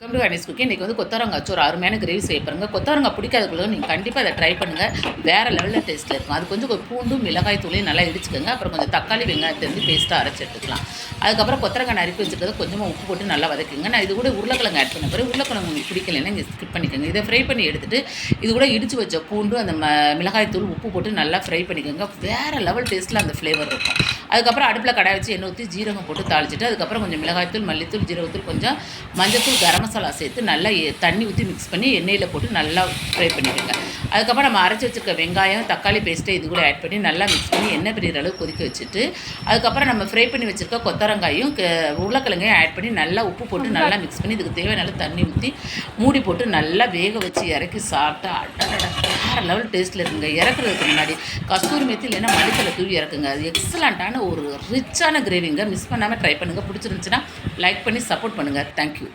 Welcome to Ganesh cookie இன்றைக்கி வந்து கொத்தரங்காய் வச்சு ஒரு அருமையான கிரேவி செய்ய பாருங்க. கொத்தரங்காய் பிடிக்காதக்குள்ள நீங்கள் கண்டிப்பாக அதை ட்ரை பண்ணுங்கள் வேறு லெவலில் டேஸ்ட்டில் இருக்கும். அது கொஞ்சம் ஒரு பூண்டும் மிளகாய் தூளையும் நல்லா இடிச்சுக்கோங்க. அப்புறம் கொஞ்சம் தக்காளி வெங்காயத்தை வந்து பேஸ்ட்டாக அரைச்சி எடுத்துக்கலாம். அதுக்கப்புறம் கொத்தரங்காய் நறுக்கி வச்சுக்கிறது கொஞ்சமாக உப்பு போட்டு நல்லா வதக்குங்க. நான் இது கூட உருளைக்கிழங்கு ஆட் பண்ண பிறகு உருளைக்கிழங்கு உங்களுக்கு பிடிக்கலைன்னா இங்கே ஸ்கிப் பண்ணிக்கோங்க. இதை ஃப்ரை பண்ணி எடுத்துகிட்டு இது கூட இடித்து வச்ச பூண்டு அந்த ம மிளகாய் தூள் உப்பு போட்டு நல்லா ஃப்ரை பண்ணிக்கோங்க. வேறு லெவல் டேஸ்ட்டில் அந்த ஃப்ளேவர் இருக்கும். அதுக்கப்புறம் அடுப்பில் கடாய் வச்சு எண்ணெய் ஊற்றி ஜீரகம் போட்டு தாளிச்சிட்டு அதுக்கப்புறம் கொஞ்சம் மிளகாய்த்தூள் மல்லித்தூள் ஜீரகத்தூள் கொஞ்சம் மஞ்சத்தூள் கரம் மசாலா சேர்த்து நல்லா தண்ணி ஊற்றி மிக்ஸ் பண்ணி எண்ணெயில் போட்டு நல்லா ஃப்ரை பண்ணிக்கோங்க அதுக்கப்புறம் நம்ம அரைச்சி வச்சிருக்க வெங்காயம் தக்காளி பேஸ்ட்டை இது கூட ஆட் பண்ணி நல்லா மிக்ஸ் பண்ணி எண்ணெய் பிரிகிற அளவு கொதிக்க வச்சுட்டு அதுக்கப்புறம் நம்ம ஃப்ரை பண்ணி வச்சிருக்க கொத்தரங்காயும் உருளைக்கிழங்கையும் ஆட் பண்ணி நல்லா உப்பு போட்டு நல்லா மிக்ஸ் பண்ணி இதுக்கு தேவையான தண்ணி ஊற்றி மூடி போட்டு நல்லா வேக வச்சு இறக்கி சாப்பிட்டா அடடட வேறு லெவல் டேஸ்ட்டில் இருக்குங்க. இறக்குறதுக்கு முன்னாடி கஸ்தூரி மெத்தி இல்லைன்னா மடித்தில் தூவி இறக்குங்க. அது எக்ஸலண்ட்டான ஒரு ரிச்சான கிரேவிங்க மிஸ் பண்ணாமல் ட்ரை பண்ணுங்கள் பிடிச்சிருந்துச்சுன்னா லைக் பண்ணி சப்போர்ட் பண்ணுங்கள் தேங்க்யூ